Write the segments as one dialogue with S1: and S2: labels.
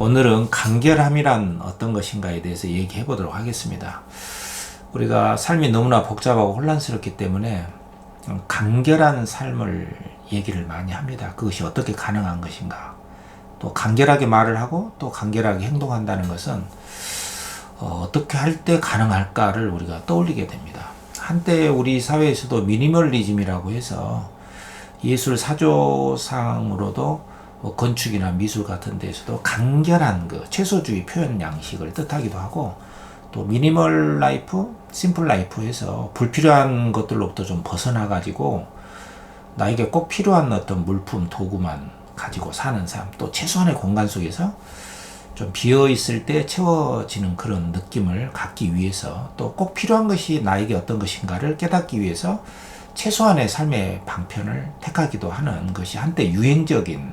S1: 오늘은 간결함이란 어떤 것인가에 대해서 얘기해 보도록 하겠습니다. 우리가 삶이 너무나 복잡하고 혼란스럽기 때문에 간결한 삶을 얘기를 많이 합니다. 그것이 어떻게 가능한 것인가. 또 간결하게 말을 하고 또 간결하게 행동한다는 것은 어, 떻게 할 때 가능할까를 우리가 떠올리게 됩니다. 한때 우리 사회에서도 미니멀리즘이라고 해서 예술 사조상으로도 뭐 건축이나 미술 같은 데서도 간결한 그 채소주의 표현 양식을 뜻하기도 하고 또 미니멀 라이프, 심플 라이프에서 불필요한 것들로부터 좀 벗어나 가지고 나에게 꼭 필요한 어떤 물품, 도구만 가지고 사는 삶, 또 최소한의 공간 속에서 좀 비어 있을 때 채워지는 그런 느낌을 갖기 위해서 또 꼭 필요한 것이 나에게 어떤 것인가를 깨닫기 위해서 최소한의 삶의 방편을 택하기도 하는 것이 한때 유행적인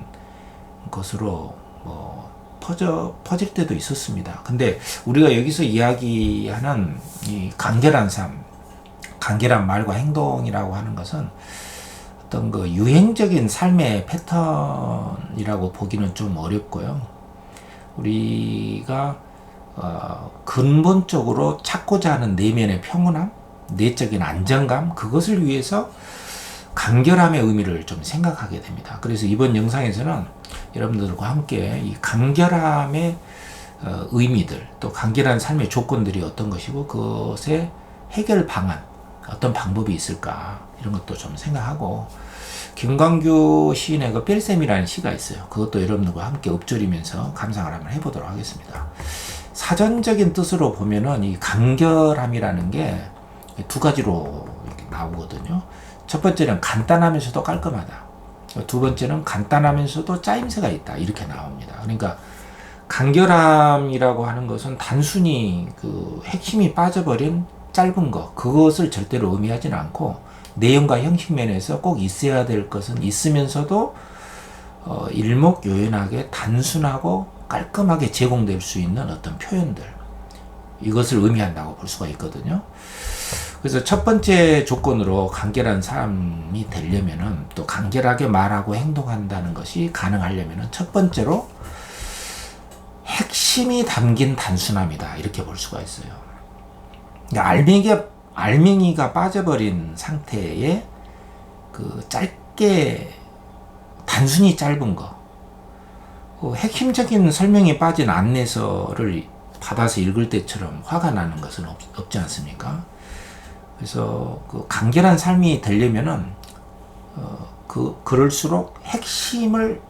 S1: 것으로 뭐 퍼져 퍼질 때도 있었습니다. 근데 우리가 여기서 이야기하는 이 간결한 삶, 간결한 말과 행동이라고 하는 것은 어떤 그 유행적인 삶의 패턴이라고 보기는 좀 어렵고요. 우리가 어, 근본적으로 찾고자 하는 내면의 평온함, 내적인 안정감, 그것을 위해서 간결함의 의미를 좀 생각하게 됩니다. 그래서 이번 영상에서는 여러분들과 함께 이 간결함의 어, 의미들, 또 간결한 삶의 조건들이 어떤 것이고 그것의 해결 방안, 어떤 방법이 있을까 이런 것도 좀 생각하고 김광규 시인의 그 뺄셈이라는 시가 있어요. 그것도 여러분들과 함께 읊조리면서 감상을 한번 해보도록 하겠습니다. 사전적인 뜻으로 보면은 이 간결함이라는 게 두 가지로 나오거든요. 첫 번째는 간단하면서도 깔끔하다. 두 번째는 간단하면서도 짜임새가 있다. 이렇게 나옵니다. 그러니까 간결함이라고 하는 것은 단순히 그 핵심이 빠져버린 짧은 것, 그것을 절대로 의미하지는 않고 내용과 형식 면에서 꼭 있어야 될 것은 있으면서도 어, 일목요연하게 단순하고 깔끔하게 제공될 수 있는 어떤 표현들 이것을 의미한다고 볼 수가 있거든요. 그래서 첫 번째 조건으로 간결한 사람이 되려면은 또 간결하게 말하고 행동한다는 것이 가능하려면은 첫 번째로 핵심이 담긴 단순함이다 이렇게 볼 수가 있어요. 그러니까 알맹이가 알맹이가 빠져버린 상태에 그 짧게 단순히 짧은 거 그 핵심적인 설명이 빠진 안내서를 받아서 읽을 때처럼 화가 나는 것은 없, 없지 않습니까? 그래서 그 간결한 삶이 되려면은 어, 그 그럴수록 핵심을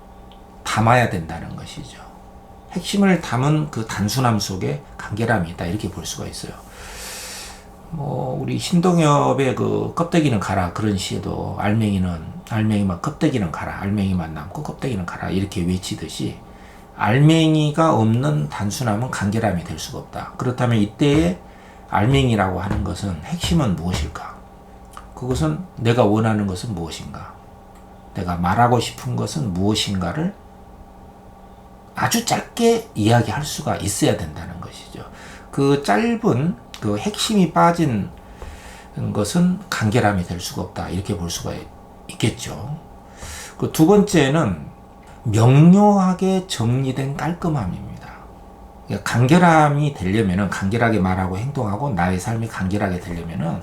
S1: 담아야 된다는 것이죠. 핵심을 담은 그 단순함 속에 간결함이 있다 이렇게 볼 수가 있어요. 뭐 우리 신동엽의 그 껍데기는 가라 그런 시에도 알맹이는 알맹이만 껍데기는 가라 알맹이만 남고 껍데기는 가라 이렇게 외치듯이 알맹이가 없는 단순함은 간결함이 될 수가 없다. 그렇다면 이때의 알맹이라고 하는 것은 핵심은 무엇일까? 그것은 내가 원하는 것은 무엇인가? 내가 말하고 싶은 것은 무엇인가를 아주 짧게 이야기할 수가 있어야 된다는 것이죠. 그 짧은 그 핵심이 빠진 것은 간결함이 될 수가 없다. 이렇게 볼 수가 있겠죠. 그 두 번째는 명료하게 정리된 깔끔함입니다. 그러니까 간결함이 되려면은 간결하게 말하고 행동하고 나의 삶이 간결하게 되려면은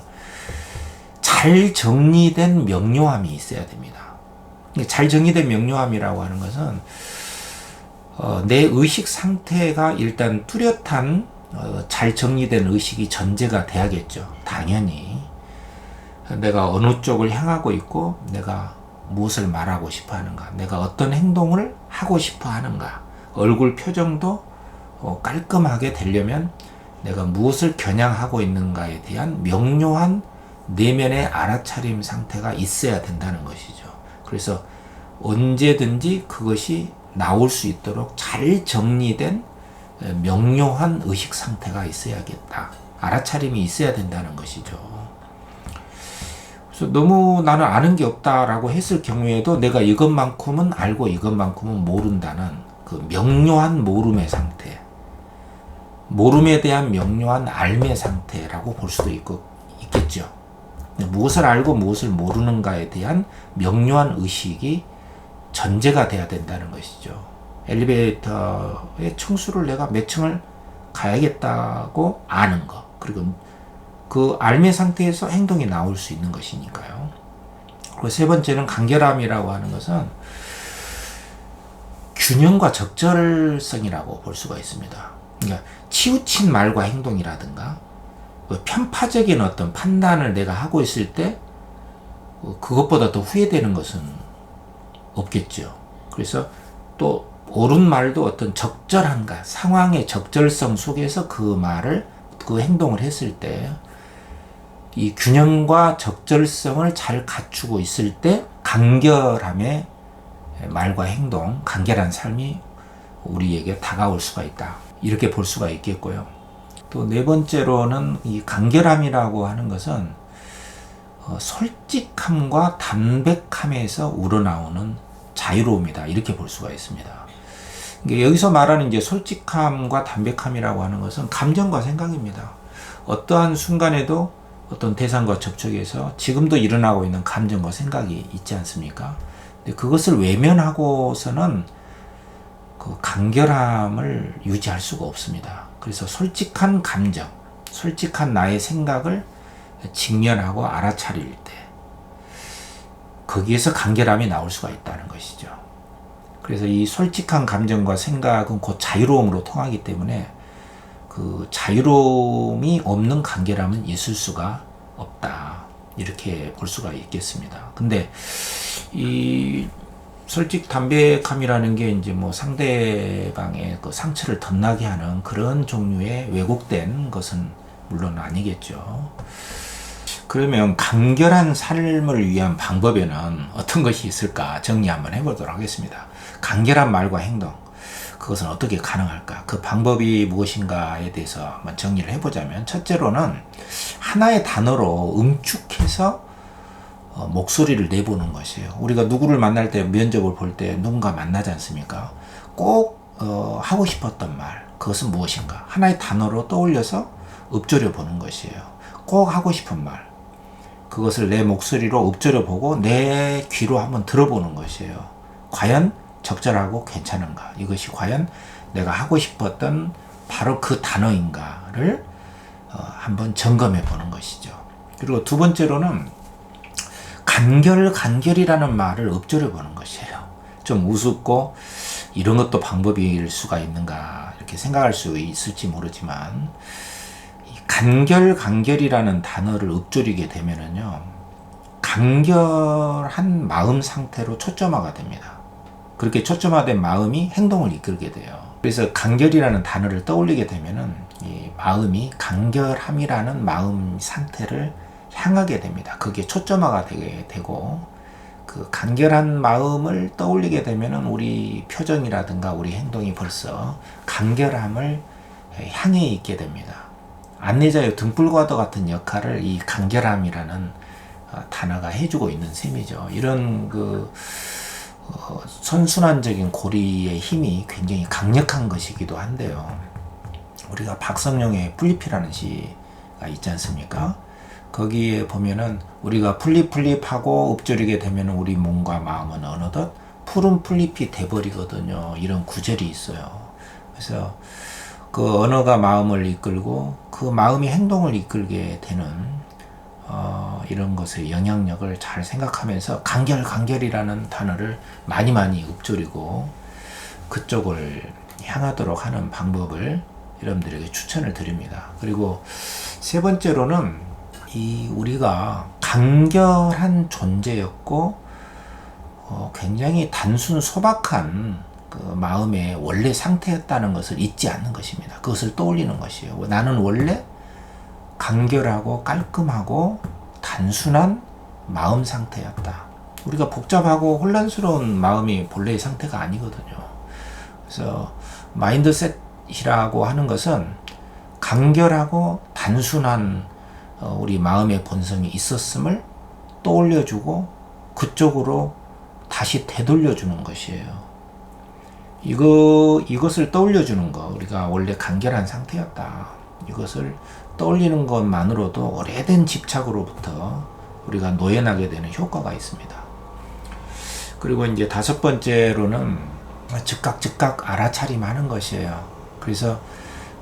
S1: 잘 정리된 명료함이 있어야 됩니다. 그러니까 잘 정리된 명료함이라고 하는 것은 어, 내 의식 상태가 일단 뚜렷한 어, 잘 정리된 의식이 전제가 돼야겠죠. 당연히. 내가 어느 쪽을 향하고 있고, 내가 무엇을 말하고 싶어 하는가, 내가 어떤 행동을 하고 싶어 하는가, 얼굴 표정도 어, 깔끔하게 되려면 내가 무엇을 겨냥하고 있는가에 대한 명료한 내면의 알아차림 상태가 있어야 된다는 것이죠. 그래서 언제든지 그것이 나올 수 있도록 잘 정리된 명료한 의식 상태가 있어야겠다. 알아차림이 있어야 된다는 것이죠. 그래서 너무 나는 아는 게 없다라고 했을 경우에도 내가 이것만큼은 알고 이것만큼은 모른다는 그 명료한 모름의 상태. 모름에 대한 명료한 알매 상태라고 볼 수도 있고, 있겠죠. 무엇을 알고 무엇을 모르는가에 대한 명료한 의식이 전제가 돼야 된다는 것이죠. 엘리베이터의 층수를 내가 몇 층을 가야겠다고 아는 거. 그리고 그 알매 상태에서 행동이 나올 수 있는 것이니까요. 그리고 세 번째는 간결함이라고 하는 것은 균형과 적절성이라고 볼 수가 있습니다. 그러니까 치우친 말과 행동이라든가 그 편파적인 어떤 판단을 내가 하고 있을 때 어, 그것보다 더 후회되는 것은 없겠죠. 그래서 또 옳은 말도 어떤 적절한가 상황의 적절성 속에서 그 말을 그 행동을 했을 때 이 균형과 적절성을 잘 갖추고 있을 때 간결함의 말과 행동, 간결한 삶이 우리에게 다가올 수가 있다. 이렇게 볼 수가 있겠고요. 또 네 번째로는 이 간결함이라고 하는 것은 어, 솔직함과 담백함에서 우러나오는 자유로움이다. 이렇게 볼 수가 있습니다. 여기서 말하는 이제 솔직함과 담백함이라고 하는 것은 감정과 생각입니다. 어떠한 순간에도 어떤 대상과 접촉해서 지금도 일어나고 있는 감정과 생각이 있지 않습니까? 근데 그것을 외면하고서는 그 간결함을 유지할 수가 없습니다. 그래서 솔직한 감정, 솔직한 나의 생각을 직면하고 알아차릴 때 거기에서 간결함이 나올 수가 있다는 것이죠. 그래서 이 솔직한 감정과 생각은 곧 자유로움으로 통하기 때문에 그 자유로움이 없는 간결함은 있을 수가 없다. 이렇게 볼 수가 있겠습니다. 근데 이 솔직 담백함이라는 게 이제 뭐 상대방의 그 상처를 덧나게 하는 그런 종류의 왜곡된 것은 물론 아니겠죠. 그러면 간결한 삶을 위한 방법에는 어떤 것이 있을까 정리 한번 해보도록 하겠습니다. 간결한 말과 행동. 그것은 어떻게 가능할까? 그 방법이 무엇인가에 대해서 한번 정리를 해보자면, 첫째로는 하나의 단어로 응축해서 어, 목소리를 내보는 것이에요. 우리가 누구를 만날 때 면접을 볼 때 누군가 만나지 않습니까? 꼭 어, 하고 싶었던 말, 그것은 무엇인가? 하나의 단어로 떠올려서 읊조려 보는 것이에요. 꼭 하고 싶은 말, 그것을 내 목소리로 읊조려 보고 내 귀로 한번 들어보는 것이에요. 과연 적절하고 괜찮은가? 이것이 과연 내가 하고 싶었던 바로 그 단어인가를 어, 한번 점검해 보는 것이죠. 그리고 두 번째로는 간결 간결이라는 말을 읊조려 보는 것이에요. 좀 우습고 이런 것도 방법일 수가 있는가 이렇게 생각할 수 있을지 모르지만 간결 간결이라는 단어를 읊조리게 되면은요 간결한 마음 상태로 초점화가 됩니다. 그렇게 초점화된 마음이 행동을 이끌게 돼요. 그래서 간결이라는 단어를 떠올리게 되면은 이 마음이 간결함이라는 마음 상태를 향하게 됩니다. 그게 초점화가 되게 되고 그 간결한 마음을 떠올리게 되면은 우리 표정이라든가 우리 행동이 벌써 간결함을 향해 있게 됩니다. 안내자의 등불과도 같은 역할을 이 간결함이라는 어, 단어가 해주고 있는 셈이죠. 이런 그 어, 선순환적인 고리의 힘이 굉장히 강력한 것이기도 한데요. 우리가 박성룡의 풀잎이라는 시가 있지 않습니까? 거기에 보면은 우리가 풀립풀립하고 읊조리게 되면 우리 몸과 마음은 어느덧 푸른 풀잎이 돼버리거든요. 이런 구절이 있어요. 그래서 그 언어가 마음을 이끌고 그 마음이 행동을 이끌게 되는 어, 이런 것의 영향력을 잘 생각하면서 간결 간결이라는 단어를 많이 많이 읊조리고 그쪽을 향하도록 하는 방법을 여러분들에게 추천을 드립니다. 그리고 세 번째로는 이 우리가 간결한 존재였고 어, 굉장히 단순 소박한 그 마음의 원래 상태였다는 것을 잊지 않는 것입니다. 그것을 떠올리는 것이에요. 나는 원래 간결하고 깔끔하고 단순한 마음 상태였다. 우리가 복잡하고 혼란스러운 마음이 본래의 상태가 아니거든요. 그래서 마인드셋이라고 하는 것은 간결하고 단순한 어, 우리 마음의 본성이 있었음을 떠올려주고 그쪽으로 다시 되돌려주는 것이에요. 이거, 이것을 떠올려주는 거, 우리가 원래 간결한 상태였다. 이것을 떠올리는 것만으로도 오래된 집착으로부터 우리가 노연하게 되는 효과가 있습니다. 그리고 이제 다섯 번째로는 즉각 즉각 알아차림하는 것이에요. 그래서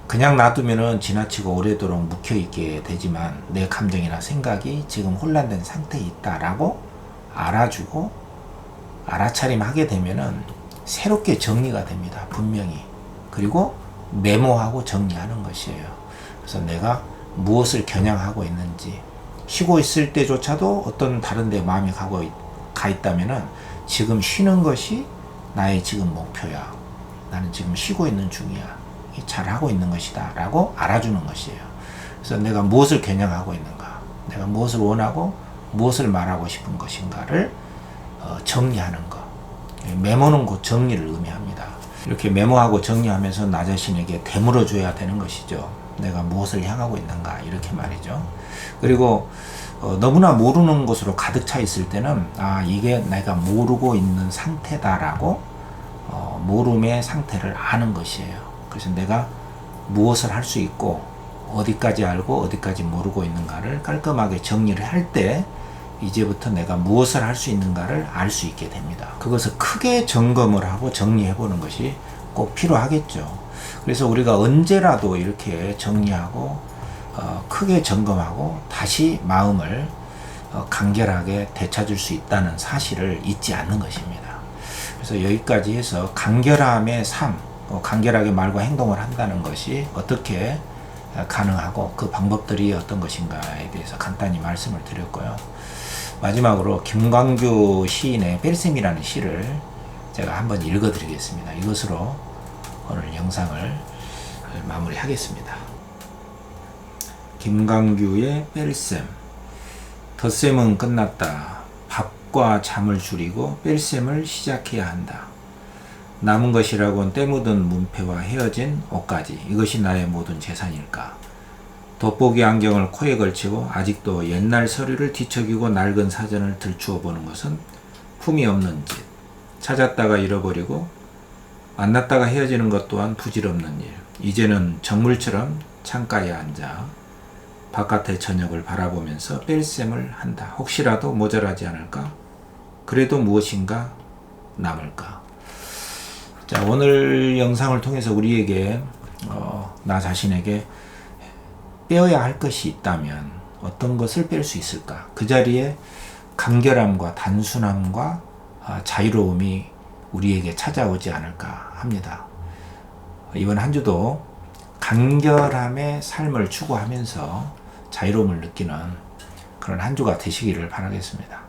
S1: 그냥 놔두면은 지나치고 오래도록 묵혀 있게 되지만 내 감정이나 생각이 지금 혼란된 상태에 있다라고 알아주고 알아차림하게 되면은 새롭게 정리가 됩니다. 분명히. 그리고 메모하고 정리하는 것이에요. 그래서 내가 무엇을 겨냥하고 있는지 쉬고 있을 때조차도 어떤 다른 데 마음이 가고 있, 가 있다면은 지금 쉬는 것이 나의 지금 목표야. 나는 지금 쉬고 있는 중이야. 잘 하고 있는 것이다. 라고 알아주는 것이에요. 그래서 내가 무엇을 겨냥하고 있는가. 내가 무엇을 원하고 무엇을 말하고 싶은 것인가를 어, 정리하는 것. 메모는 곧 정리를 의미합니다. 이렇게 메모하고 정리하면서 나 자신에게 되물어 줘야 되는 것이죠. 내가 무엇을 향하고 있는가 이렇게 말이죠. 그리고 어, 너무나 모르는 것으로 가득 차 있을 때는 아 이게 내가 모르고 있는 상태다라고 어, 모름의 상태를 아는 것이에요. 그래서 내가 무엇을 할 수 있고 어디까지 알고 어디까지 모르고 있는가를 깔끔하게 정리를 할 때 이제부터 내가 무엇을 할 수 있는가를 알 수 있게 됩니다. 그것을 크게 점검을 하고 정리해 보는 것이 꼭 필요하겠죠. 그래서 우리가 언제라도 이렇게 정리하고 어, 크게 점검하고 다시 마음을 어, 간결하게 되찾을 수 있다는 사실을 잊지 않는 것입니다. 그래서 여기까지 해서 간결함의 삶, 어, 간결하게 말과 행동을 한다는 것이 어떻게 어, 가능하고 그 방법들이 어떤 것인가에 대해서 간단히 말씀을 드렸고요. 마지막으로 김광규 시인의 벨셈이라는 시를 제가 한번 읽어드리겠습니다. 이것으로 오늘 영상을 마무리하겠습니다. 김광규의 뺄셈 덧셈은 끝났다. 밥과 잠을 줄이고 뺄셈을 시작해야 한다. 남은 것이라곤 때 묻은 문패와 헤어진 옷까지 이것이 나의 모든 재산일까? 돋보기 안경을 코에 걸치고 아직도 옛날 서류를 뒤척이고 낡은 사전을 들추어 보는 것은 품이 없는 짓. 찾았다가 잃어버리고 만났다가 헤어지는 것 또한 부질없는 일. 이제는 정물처럼 창가에 앉아 바깥의 저녁을 바라보면서 뺄셈을 한다. 혹시라도 모자라지 않을까? 그래도 무엇인가 남을까? 자, 오늘 영상을 통해서 우리에게, 어, 나 자신에게 빼어야 할 것이 있다면 어떤 것을 뺄 수 있을까? 그 자리에 간결함과 단순함과 아, 자유로움이 우리에게 찾아오지 않을까 합니다. 이번 한 주도 간결함의 삶을 추구하면서 자유로움을 느끼는 그런 한 주가 되시기를 바라겠습니다.